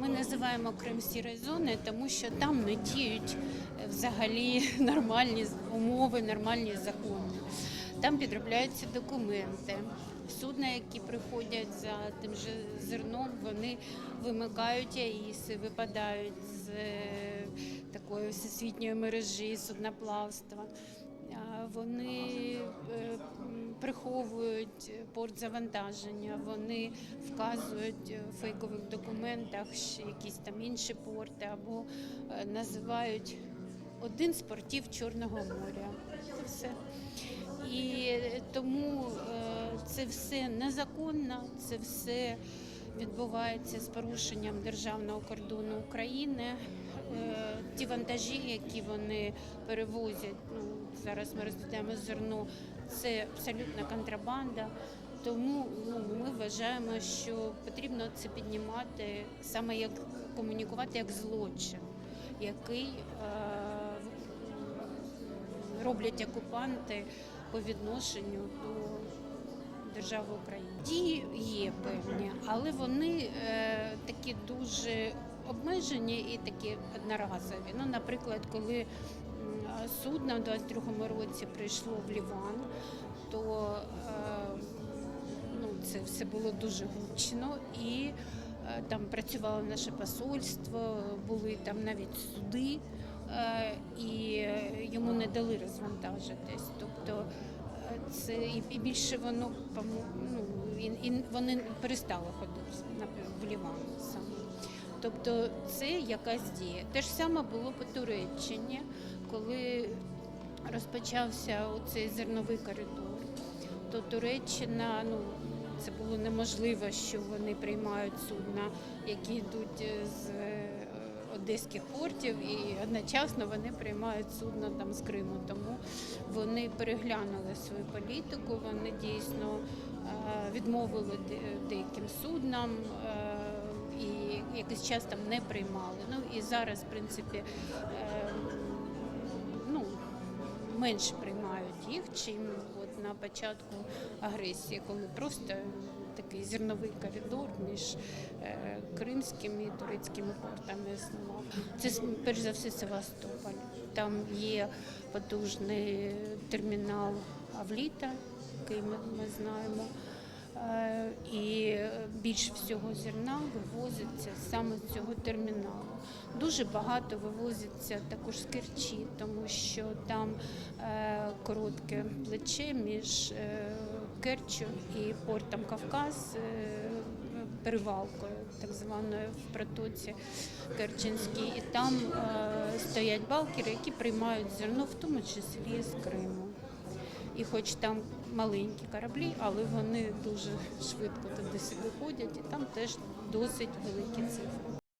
Ми називаємо Крим сірою зоною, тому що там не діють е, взагалі нормальні умови, нормальні закони. Там підробляються документи. Судна, які приходять за тим же зерном, вони вимикають АІСи, випадають з е, такої всесвітньої мережі судноплавства. Вони е, приховують порт завантаження, вони вказують в фейкових документах якісь там інші порти або е, називають один з портів Чорного моря. Це все. І тому е, це все незаконно, це все відбувається з порушенням державного кордону України. Е, Ті вантажі, які вони перевозять, ну зараз ми розглядаємо зерно, це абсолютна контрабанда. Тому ну, ми вважаємо, що потрібно це піднімати саме як комунікувати як злочин, який е, роблять окупанти по відношенню до держави України. Дії є певні, але вони е, такі дуже обмежені і такі одноразові. Ну, наприклад, коли судно в 22-му році прийшло в Ліван, то е, ну, це все було дуже гучно і е, там працювало наше посольство, були там навіть суди, е, і е, йому не дали розвантажитись. Тобто і, більше воно ну, і, вони перестали ходити на саме. Тобто це якась дія. Те ж саме було по Туреччині, коли розпочався оцей зерновий коридор, то Туреччина, ну це було неможливо, що вони приймають судна, які йдуть е, з е, одеських портів, і одночасно вони приймають судна там з Криму. Тому вони переглянули свою політику. Вони дійсно е, відмовили деяким суднам. е, І якийсь час там не приймали. Ну і зараз, в принципі, е, ну, менше приймають їх, чим от на початку агресії, коли просто такий зерновий коридор між е, кримськими і турецькими портами існував. Це перш за все Севастополь. Там є потужний термінал Авліта, який ми, ми знаємо. Е, І більш всього зерна вивозиться саме з цього терміналу. Дуже багато вивозиться також з Керчі, тому що там е, коротке плече між е, Керчю і портом Кавказ, е, перевалкою, так званою в протоці Керченській. І там е, стоять балкери, які приймають зерно, в тому числі з Криму. І хоч там маленькі кораблі, але вони дуже швидко туди сюди ходять, і там теж досить великі цифри.